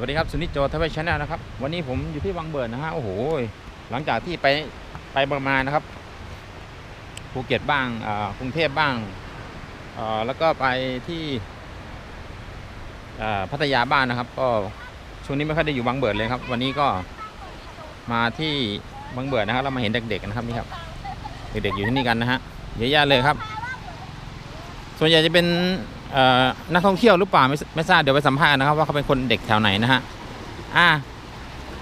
วัสดีครับสุนิจโจทวีชแนลนะครับ วันนี้ผมอยู่ที่วังเบิร์นนะฮะ โอ้โห หลังจากที่ไปไปประมาณนะครับ ภูเก็ตบ้างอ่ากรุงเทพบ้างอ่าแล้วก็ไปที่อ่าพัทยาบ้างนะครับ ก็ช่วงนี้ไม่ค่อยได้อยู่วังเบิร์นเลยครับ วันนี้ก็มาที่วังเบิร์นนะครับ เรามาเห็นเด็กๆนะครับนี่ครับ เด็กๆอยู่ที่นี่กันนะฮะ เยอะแยะเลยครับ ส่วนใหญ่จะเป็น นักท่องเที่ยวหรือเปล่าไม่ไม่ทราบเดี๋ยวไปสัมภาษณ์นะครับว่าเขาเป็นคนเด็กแถวไหนนะฮะอ่า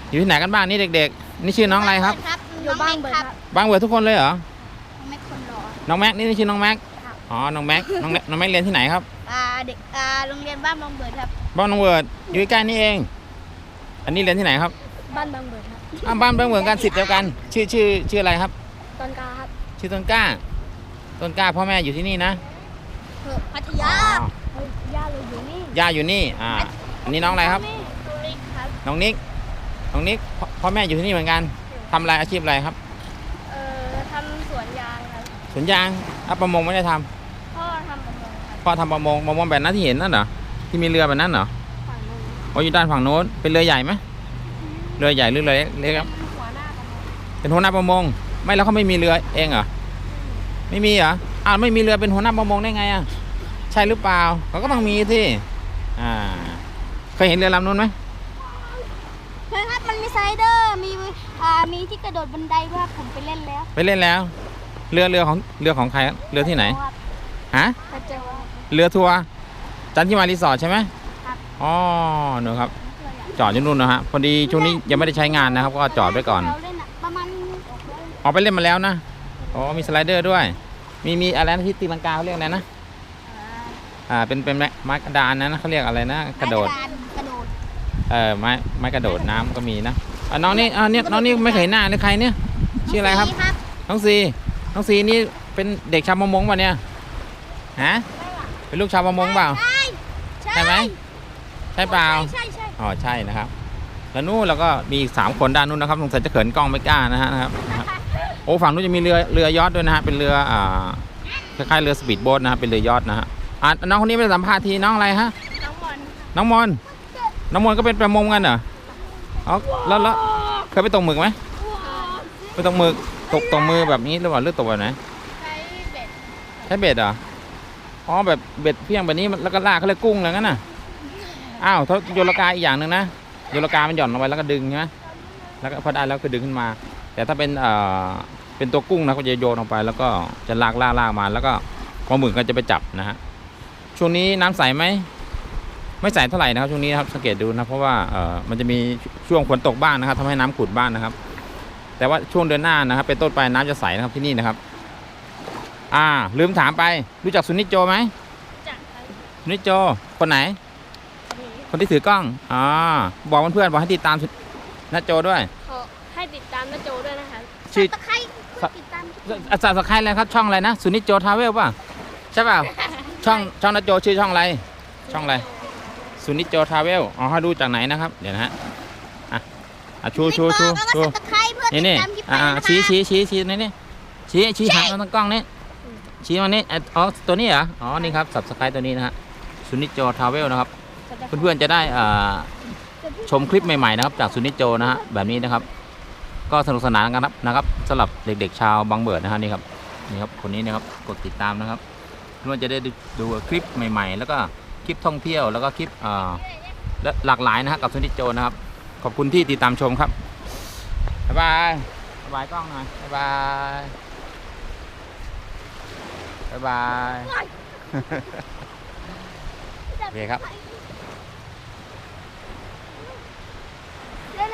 อยู่ที่ไหนกันบ้างนี่เด็ก ๆ นี่ชื่อน้องอะไรครับอยู่บ้างเบิร์ครับบางเบิร์ทุกคนเลยเหรอไม่คนรอน้องแม็กนี่ชื่อน้องแม็กครับอ๋อน้องแม็กน้องแม็กน้องแม็กเรียนที่ไหนครับอ่าเด็กอ่าโรงเรียนบ้านบางเบิร์ครับบ้านน้องเบิร์ดอยู่ใกล้ๆนี่เอง อันนี้เรียนที่ไหนครับ บ้านบางเบิร์ครับอ้าวบ้านบางเบิร์กันสิทธิ์เดียวกัน ชื่อชื่อชื่ออะไรครับตอนกาครับชื่อต้นกล้า ต้นกล้าพ่อแม่อยู่ที่นี่นะเออพัท ยาอ๋อย่าเราอยู่นี่ย่าอยู่นี่ อ่า อันนี้น้องอะไรครับ นี่ตัวเล็กครับน้องนิก น้องนิกพ่อพ่อแม่อยู่ที่นี่เหมือนกันทำอะไรอาชีพอะไรครับ เอ่อทำสวนยางครับสวนยางอะประมงไม่ได้ทำพ่อทำประมงครับพ่อทำประมงประมงแบบนั้นที่เห็นนั่นเหรอ ที่มีเรือแบบนั้นเหรอฝั่งนู้นโอ้อยู่ด้านฝั่งโน้น เป็นเรือใหญ่ไหมเรือใหญ่หรือเรือเล็กครับหัวหน้าประมงเป็นหัวหน้าประมง ไม่แล้วเขาไม่มีเรือเองเหรอไม่มีเหรออ้าวไม่มีเรือเป็นหัวหน้าประมงได้ไงอะใช่หรือเปล่าเขาก็ต้องมีที่อ่าเคยเห็นเรือลำนู้นไหมเฮ้ยครับมันมีสไลเดอร์มีอ่ามีที่กระโดดบันไดด้วยครับผมไปเล่นแล้วไปเล่นแล้ว เรือเรือของเรือของใครครับเรือที่ไหนครับฮะกระเจ้าครับเรือทัวร์จันทิมารีสอร์ทใช่ไหมครับอ๋อหนูครับ จอดอยู่นู่นนะฮะพอดีช่วงนี้ยังไม่ได้ใช้งานนะครับ ก็จอดไว้ก่อนเราเล่นอะประมาณออกไปเล่นมาแล้วนะอ๋อมีสไลเดอร์ด้วย มีมีอะไรนะที่ตีลังกาเขาเรียกอะไรนะ อ่าเป็นเป็นไม้ไม้กระดานนะเขาเรียกอะไรนะ กระโดด กระโดด เออไม้ไม้กระโดดน้ำก็มีนะอะน้องนี่อ่าเนี่ยน้องนี่ไม่เคยเห็นหน้าเลยใครเนี่ย ชื่ออะไรครับนี่ครับ น้องซีน้องซีนี่เป็นเด็กชาวประมงป่ะเนี่ยฮะเป็นลูกชาวประมงเปล่าใช่ใช่ไหมใช่เปล่าใช่ใช่อ๋อใช่นะครับแล้วนู่นเราก็มีอีกสามคนด้านนู้นนะครับสงสัยจะเขินกล้องไม่กล้านะฮะนะครับโอ้ฝั่งนู้นจะมีเรือเรือยอทด้วยนะฮะเป็นเรืออ่าคล้ายๆเรือสปีดโบ๊ทนะฮะเป็นเรือยอทนะฮะ อะน้องคนนี้ไปสัมภาษณ์ทีน้องอะไรฮะ น้องบอลน้องมอนน้องมอนก็เป็นประมงกันเหรออ๋อแล้วแล้วเคยไปตกหมึกไหมไปตกหมึกตกตกมือแบบนี้หรือเปล่าหรือตกแบบไหนใช้เบ็ดใช้เบ็ดเหรออ๋อแบบเบ็ดเพียงแบบนี้มันแล้วก็ลากเขาเรียกกุ้งอะไรงั้นน่ะอ้าวถ้าโยนกาอีกอย่างหนึ่งนะโยนกามันหย่อนลงไปแล้วก็ดึงใช่ไหมแล้วก็พอได้แล้วก็ดึงขึ้นมา แต่ถ้าเป็นเอ่อเป็นตัวกุ้งนะก็จะโยนลงไปแล้วก็จะลากลากลากมาแล้วก็ปลาหมึกก็จะไปจับนะฮะ ช่วงนี้น้ำใสไหมไม่ใสเท่าไหร่นะครับช่วงนี้นะครับสังเกตดูนะเพราะว่าเอ่อมันจะมีช่วงฝนตกบ้างนะครับทำให้น้ำขุดบ้างนะครับ แต่ว่าช่วงเดือนหน้านะครับ เป็นต้นไปน้ำจะใสนะครับที่นี่นะครับ อ่า ลืมถามไปรู้จักสุนิจโจไหมจักรครับสุนิจโจคนไหน คนที่ถือกล้องอ๋อบอกเพื่อนๆบอกให้ติดตามสุนัจโจด้วยขอให้ติดตามน้าโจด้วยนะคะชื่อตะไคร้ติดตามอาจารย์สกายอะไรครับช่องอะไรนะสุนิจโจทราเวลป่ะใช่เปล่า ช่องช่องนัจโจชื่อช่องอะไร ช่องอะไรสุนิจโจทราเวลอ๋อให้ดูจากไหนนะครับ เดี๋ยวนะฮะอะอะชูชูชูแล้วก็ชูสับตะไคร้เพื่อตินี่ดนี่ตามคลิปไปอ่านะคะชี้ชี้ชี้ชี้นี่นี่ชี้ชี้หันมาทางกล้องนี่ชี้มานี่อะอ๋อตัวนี้เหรออ๋อนี่ครับสับสกายตัวนี้นะฮะสุนิจโจทราเวลนะครับ เพื่อนๆจะได้อ่าชมคลิปใหม่ๆนะครับ จากสุนิจโจนะฮะแบบนี้นะครับ ก็สนุกสนานกันครับนะครับสำหรับเด็กๆชาวบางเบิดนะฮะนี่ครับนี่ครับคนนี้นะครับกดติดตามนะครับ เพื่อนๆจะได้ดูดูคลิปใหม่ ๆ แล้วก็คลิปท่องเที่ยวแล้วก็คลิปอ่าและหลากหลายนะฮะกับสุนิจโจนะครับ ขอบคุณที่ติดตามชมครับบ๊ายบายบ๊ายบายกล้องหน่อยบ๊ายบายบ๊ายบายโอเคครับไ